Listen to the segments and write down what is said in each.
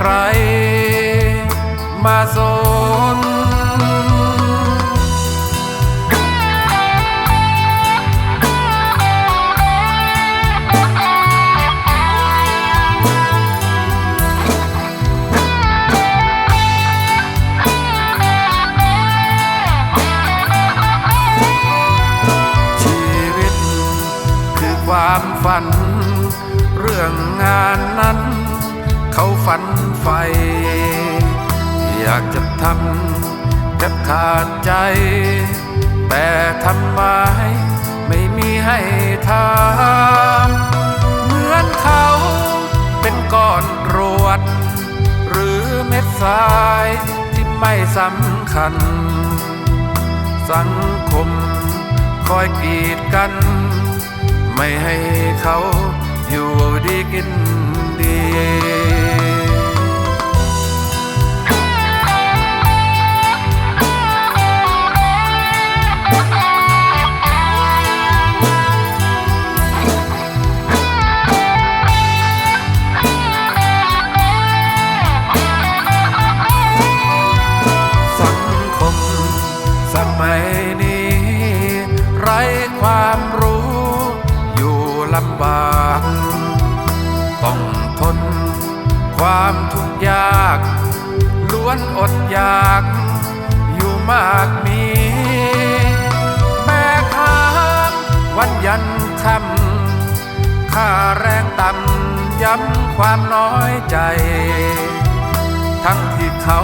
ใครมาสนชีวิตคือความฝัน เรื่องงานนั้น เขาฝัน ใฝ่อยากจะทำแทบขาดใจ แต่ทำไมไม่มีให้ทำเหมือนเขาเป็นก้อนรวด หรือเม็ดทรายที่ไม่สำคัญ สังคมคอยกีดกัน ไม่ให้เขาอยู่ดีกินดี นอดอยาก อยู่มากมีแบกหามวันยันคำค่าแรงต่ำย้ำความน้อยใจ ทั้งที่เขา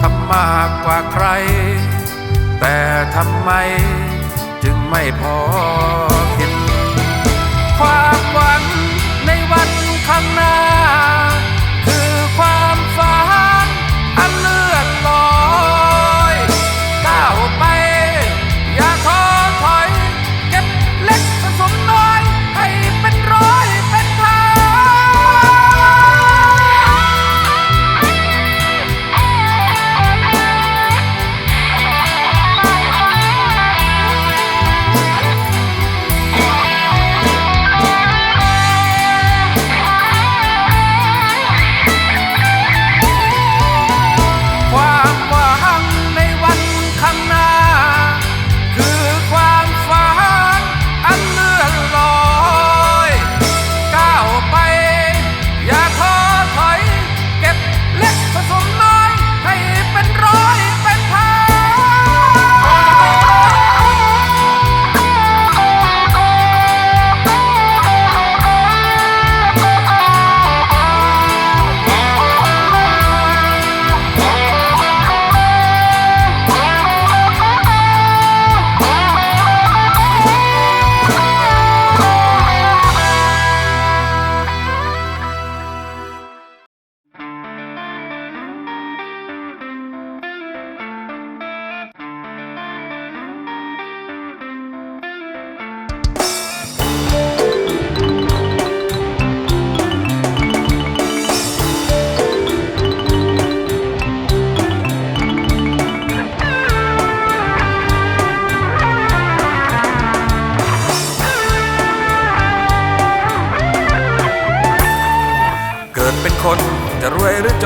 ทำมากกว่าใคร แต่ทำไมจึงไม่พอ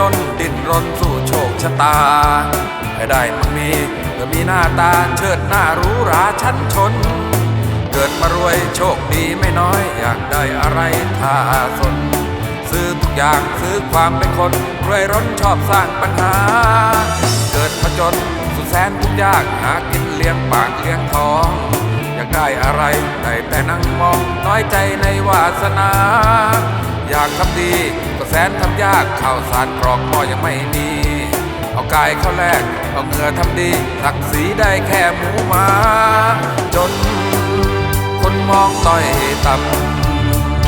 จนดิ้นรนสู้โชคชะตา ให้ได้มันมีก็มีหน้าตาเชิดหน้ารู้ราชั้นชน เกิดมารวยโชคดีไม่น้อยอยากได้อะไรถ้าสน ซื้อทุกอย่างซื้อความเป็นคนรวยร้นชอบสร้างปัญหา เกิดมาจนสุดแสนทุกยากหากินเลี้ยงปากเลี้ยงท้อง อยากได้อะไรได้แต่นั่งมองน้อยใจในวาสนา อยากทำดี แสนทำยากข้าวสารกรอกหม้อยังไม่มี เอากายเข้าแลกเอาเหงื่อทำดีศักดิ์ศรีได้แค่หมูหมาจน คนมองต้อยต่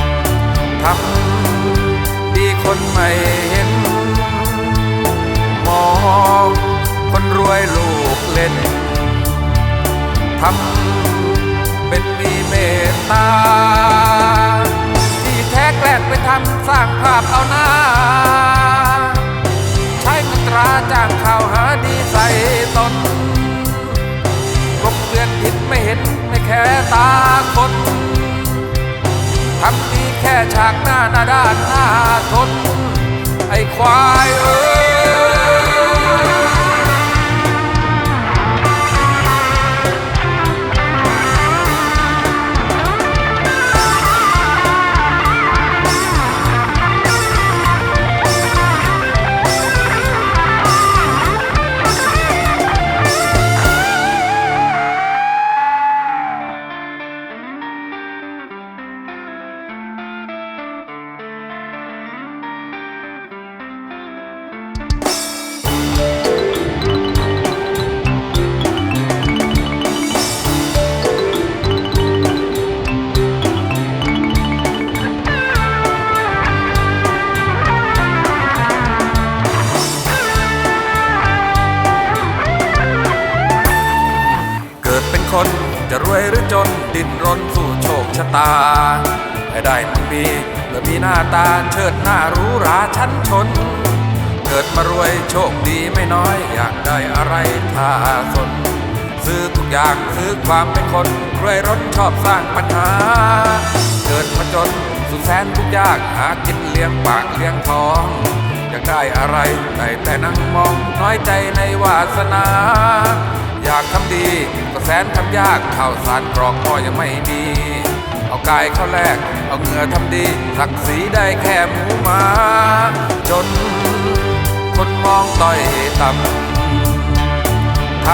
ำทำดีคนไม่เห็น มองคนรวยลูกเล่นทำเป็นมีเมตตา ไปทำสร้างภาพเอาหน้า ใช้มนตราจ้างข่าวหาดีใส่ตนกบเกลื่อนผิดไม่เห็นไม่แค่ตาคนทำดีแค่ฉากหน้าหน้าด้านหน้าทนไอ้ควายเอ รนสู้โชคชะตาให้ได้มันมีเมื่อมีหน้าตาเชิดหน้าหรู้ราชั้นชน เกิดมารวยโชคดีไม่น้อยอยากได้อะไรถ้าสน ซื้อทุกอย่างซื้อความเป็นคนรวยร้นชอบสร้างปัญหา เกิดมาจนสุดแสนทุกยากหากินเลี้ยงปากเลี้ยงท้องอยากได้อะไรได้แต่นั่งมองน้อยใจในวาสนา อยากทำดีก็แสนทำยากข้าวสารกรอกก็ยังไม่มี เอากายเข้าแลกเอาเหงื่อทำดีศักดิ์ศรีได้แค่หมูหมาจน คนมองต้อยต่ำท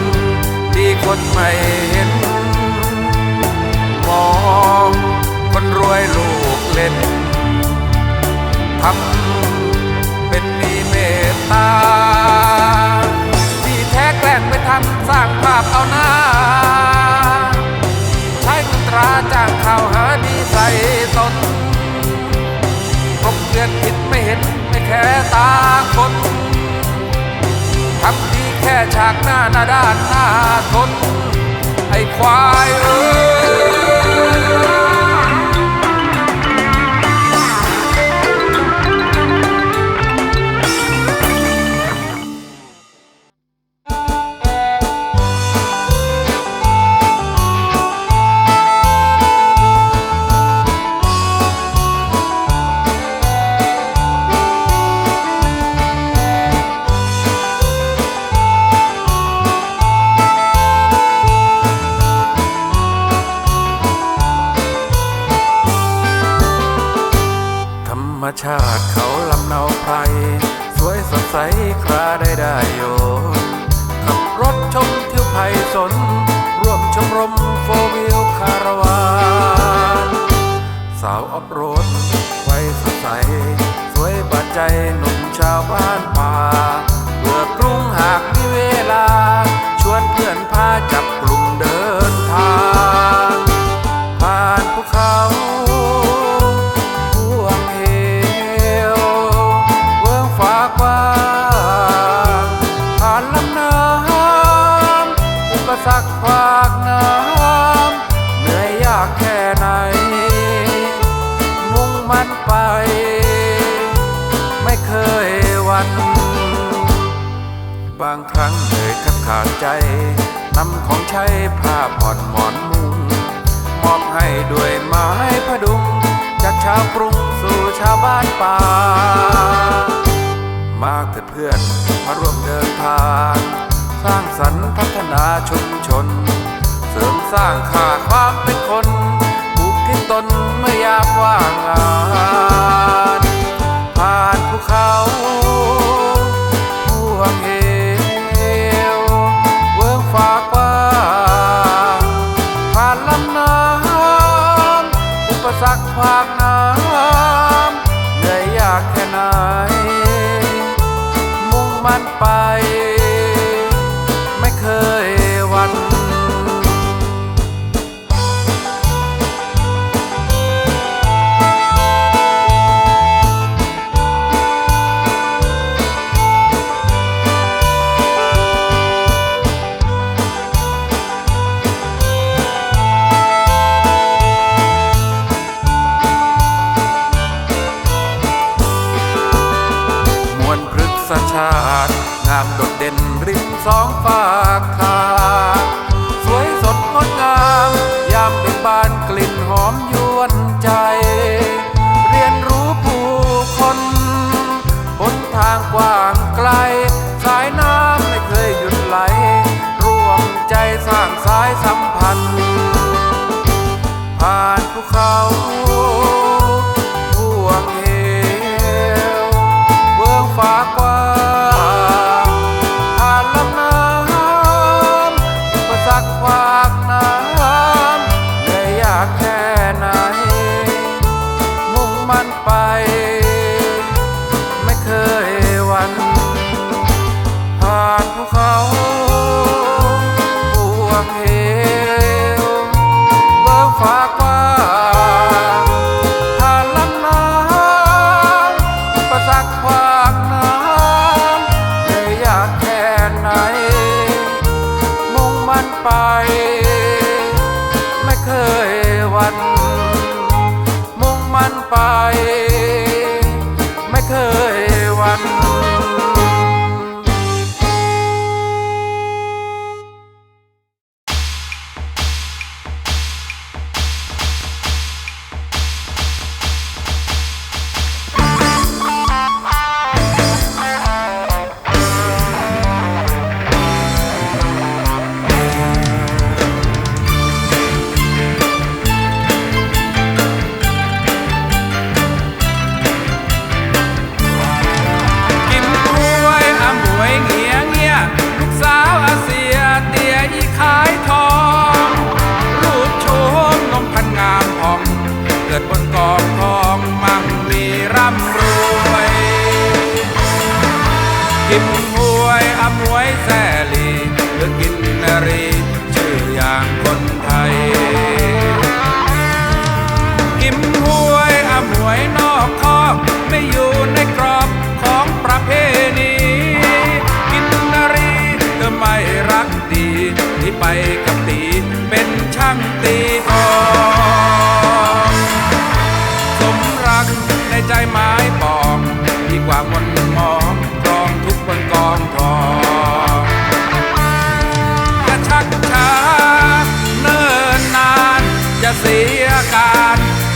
ำดีคนไม่เห็น มองคนรวยลูกเล่นทำเป็นมีเมตตาาจ้างข่าวหาดีใส่ตนกบเกลือนผิดไม่เห็นไม่แค่ตาคนทำดีแค่ฉากหน้าหน้าด้านหน้าทนไอ้ควายเอ้ย ชาติ เพื่อนมาร่วมเดินทาง สร้างสรรค์พัฒนาชุมชน เสริมสร้างค่าความเป็นคนปลูกที่ตนเมื่อยามว่างงาน วยนอกคอกไม่อยู่ในกรอบของประเพณีกินนารีก็ไม่รักดีที่ไปกับ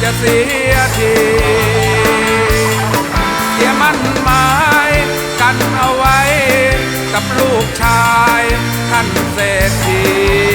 จะเสียทีเสียมันหมายกันเอาไว้ กับลูกชายท่านเศรษฐี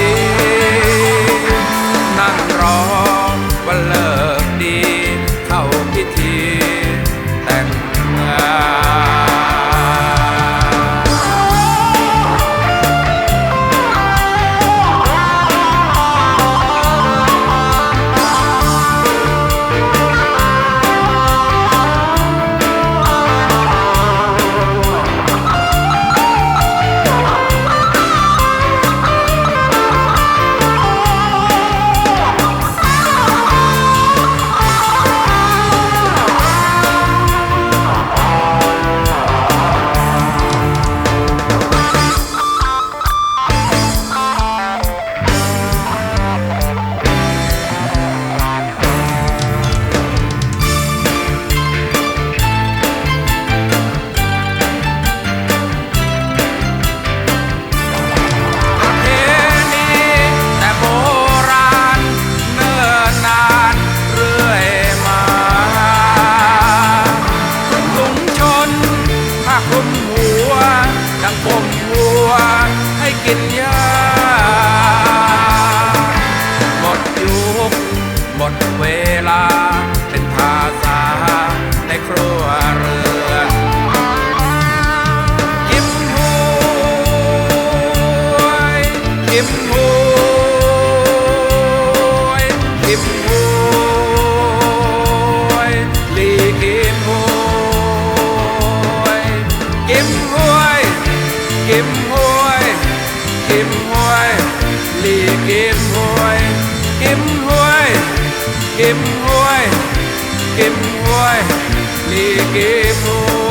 que kim vui kim vui ly kim vui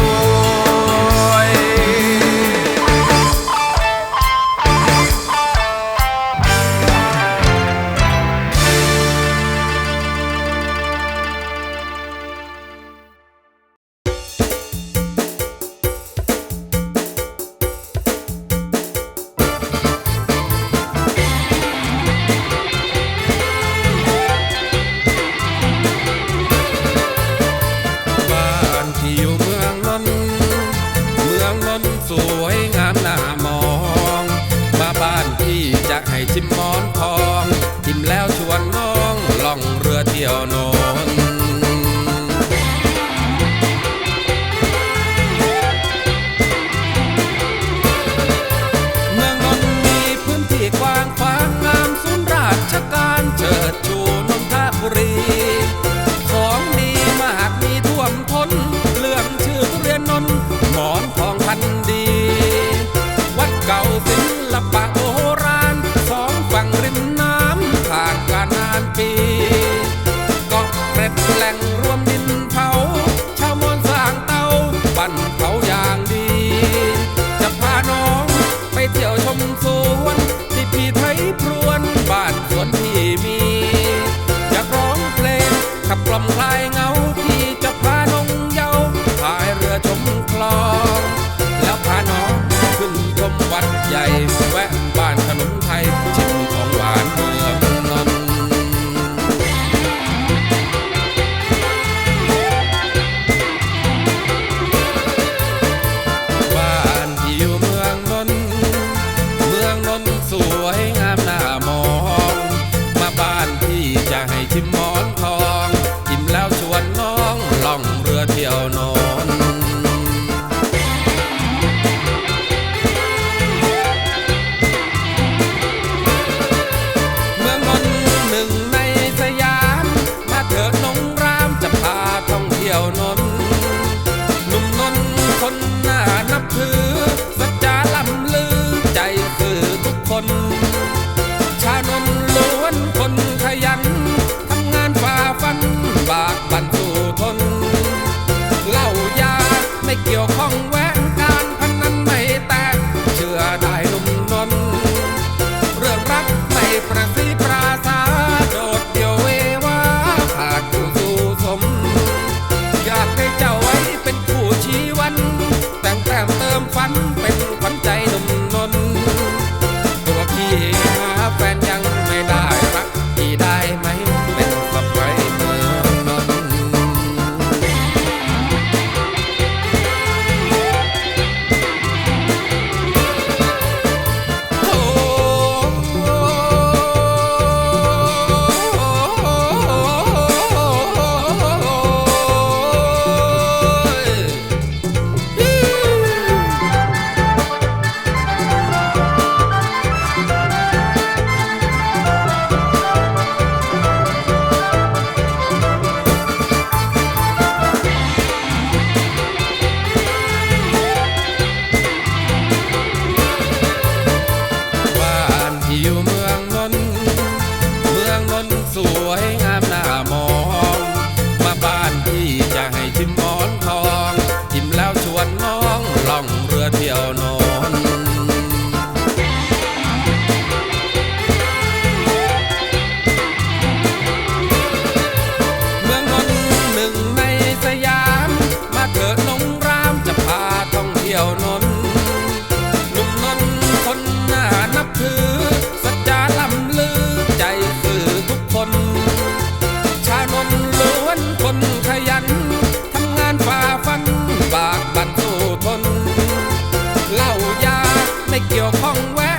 เกี่ยวข้องแวะ